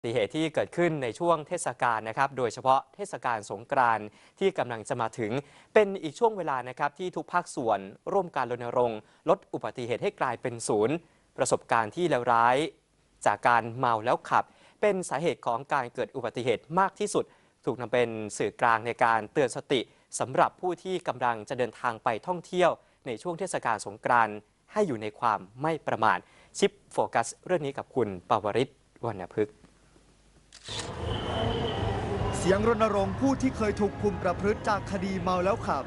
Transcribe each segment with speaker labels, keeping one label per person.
Speaker 1: อุบัติเหตุที่เกิดขึ้นในช่วงเทศกาลนะครับ โดยเฉพาะเทศกาลสงกรานต์ที่กำลังจะมาถึง เป็นอีกช่วงเวลานะครับที่ทุกภาคส่วนร่วมการรณรงค์ ลดอุบัติเหตุให้กลายเป็นศูนย์ ประสบการณ์ที่เลวร้าย จากการเมาแล้วขับ เป็นสาเหตุของการเกิดอุบัติเหตุมากที่สุด ถูกนำเป็นสื่อกลางในการเตือนสติสำหรับผู้ที่กำลังจะเดินทางไปท่องเที่ยว ในช่วงเทศกาลสงกรานต์ให้อยู่ในความไม่ประมาทชิปโฟกัส เรื่องนี้กับคุณปวริศวรรณพฤกษ์
Speaker 2: เสียงรณรงค์ผู้ที่เคยถูกคุมประพฤติจากคดีเมาแล้วขับ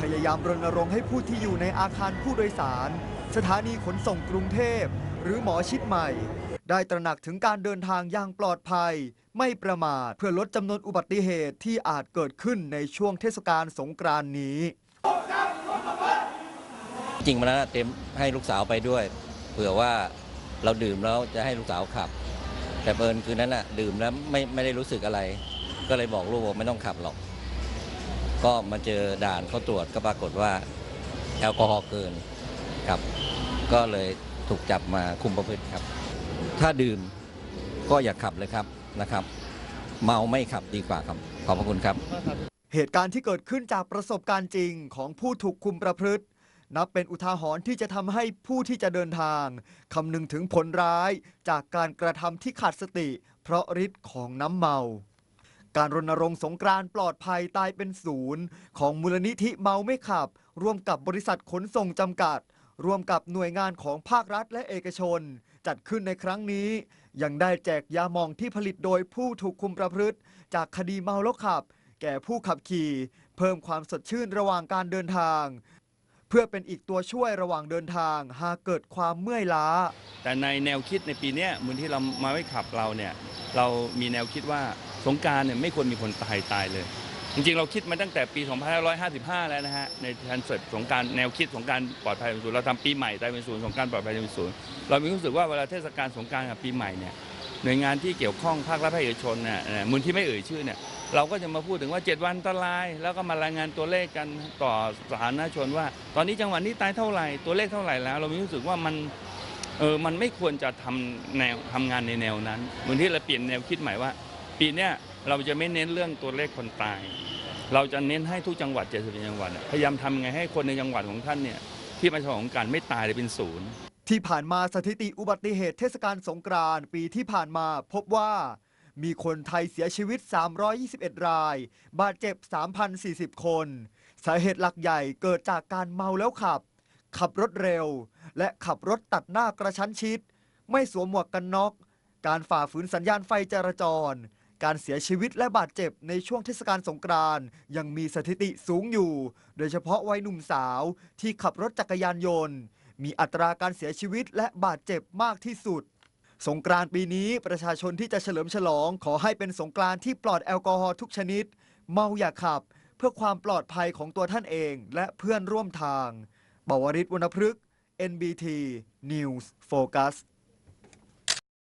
Speaker 2: พยายามรณรงค์ให้ผู้ที่อยู่ในอาคารผู้โดยสาร สถานีขนส่งกรุงเทพ หรือหมอชิดใหม่ ได้ตระหนักถึงการเดินทางอย่างปลอดภัย ไม่ประมาทเพื่อลดจำนวนอุบัติเหตุที่อาจเกิดขึ้นในช่วงเทศกาลสงกรานนี้
Speaker 3: จริงมาแล้วเต็มให้ลูกสาวไปด้วย เผื่อว่าเราดื่มแล้วจะให้ลูกสาวขับ แต่เอิญคืนนั้นน่ะดื่มแล้วไม่ไม่ได้รู้สึกอะไร ก็เลยบอกลูกว่าไม่ต้องขับหรอก ก็มาเจอด่านเขาตรวจก็ปรากฏว่า แอลกอฮอล์เกินครับ ก็เลยถูกจับมาคุมประพฤติครับ ถ้าดื่มก็อย่าขับเลยครับนะครับ เมาไม่ขับดีกว่าครับ ขอบพระคุณครับ
Speaker 2: เหตุการณ์ที่เกิดขึ้นจากประสบการณ์จริงของผู้ถูกคุมประพฤติ นับเป็นอุทาหรณ์ที่จะทำให้ผู้ที่จะเดินทางคำนึงถึงผลร้ายจากการกระทำที่ขาดสติ เพราะฤทธิ์ของน้ำเมา การรณรงค์สงกรานต์ปลอดภัยตายเป็นศูนย์ ของมูลนิธิเมาไม่ขับ ร่วมกับบริษัทขนส่งจำกัด ร่วมกับหน่วยงานของภาครัฐและเอกชน จัดขึ้นในครั้งนี้ ยังได้แจกยาหมองที่ผลิตโดยผู้ถูกคุมประพฤติ จากคดีเมาแล้วขับ แก่ผู้ขับขี่ เพิ่มความสดชื่นระหว่างการเดินทาง พื่อเป็นอีกตัวช่วยระหว่างเดินทาง หากเกิดความเมื่อยล้า
Speaker 4: แต่ในแนวคิดในปีนี้มูลที่เรามาไว้ขับเราเนี่ยเรามีแนวคิดว่าสงการเนี่ยไม่ควรมีคนตายตายเลย จริงๆ เราคิดมาตั้งแต่ปี 2555 แล้วนะฮะในคอนเซ็ปต์สงการแนวคิดสงการปลอดภัยเป็นศูนย์เราทำปีใหม่ตายเป็นศูนย์สงการปลอดภัยเป็นศูนย์เรามีรู้สึกว่าเวลาเทศกาลสงการกับปีใหม่เนี่ย หน่วยงานที่เกี่ยวข้องภาครัฐภาคเอกชนเนี่ยมูลที่ไม่เอ่ยชื่อเนี่ยเราก็จะมาพูดถึงว่า 7 วันอันตราย แล้วก็มารายงานตัวเลขกันต่อสาธารณชนว่า ตอนนี้จังหวัดนี้ตายเท่าไหร่ตัวเลขเท่าไหร่แล้ว เรามีรู้สึกว่ามันเออมันไม่ควรจะทำแนวทำงานในแนวนั้นบางทีเราเปลี่ยนแนวคิดใหม่ว่า ปีเนี้ยเราจะไม่เน้นเรื่องตัวเลขคนตาย เราจะเน้นให้ทุกจังหวัด70จังหวัด พยายามทำไงให้คนในจังหวัดของท่านเนี่ยที่มาฉลองการไม่ตายเลยเป็นศูนย์
Speaker 2: ที่ผ่านมาสถิติอุบัติเหตุเทศกาลสงกรานต์ปีที่ผ่านมาพบว่า มีคนไทยเสียชีวิต 321 ราย บาดเจ็บ 3,040 คน สาเหตุหลักใหญ่เกิดจากการเมาแล้วขับ ขับรถเร็ว และขับรถตัดหน้ากระชั้นชิด ไม่สวมหมวกกันน็อก การฝ่าฝืนสัญญาณไฟจราจร การเสียชีวิตและบาดเจ็บในช่วงเทศกาลสงกรานต์ยังมีสถิติสูงอยู่ โดยเฉพาะวัยหนุ่มสาวที่ขับรถจักรยานยนต์ มีอัตราการเสียชีวิตและบาดเจ็บมากที่สุด สงกรานต์ปีนี้ประชาชนที่จะเฉลิมฉลองขอให้เป็นสงกรานต์ที่ปลอดแอลกอฮอล์ทุกชนิด เมาอย่าขับ เพื่อความปลอดภัยของตัวท่านเองและเพื่อนร่วมทาง บวริศวรรณพฤกษ์ NBT News Focus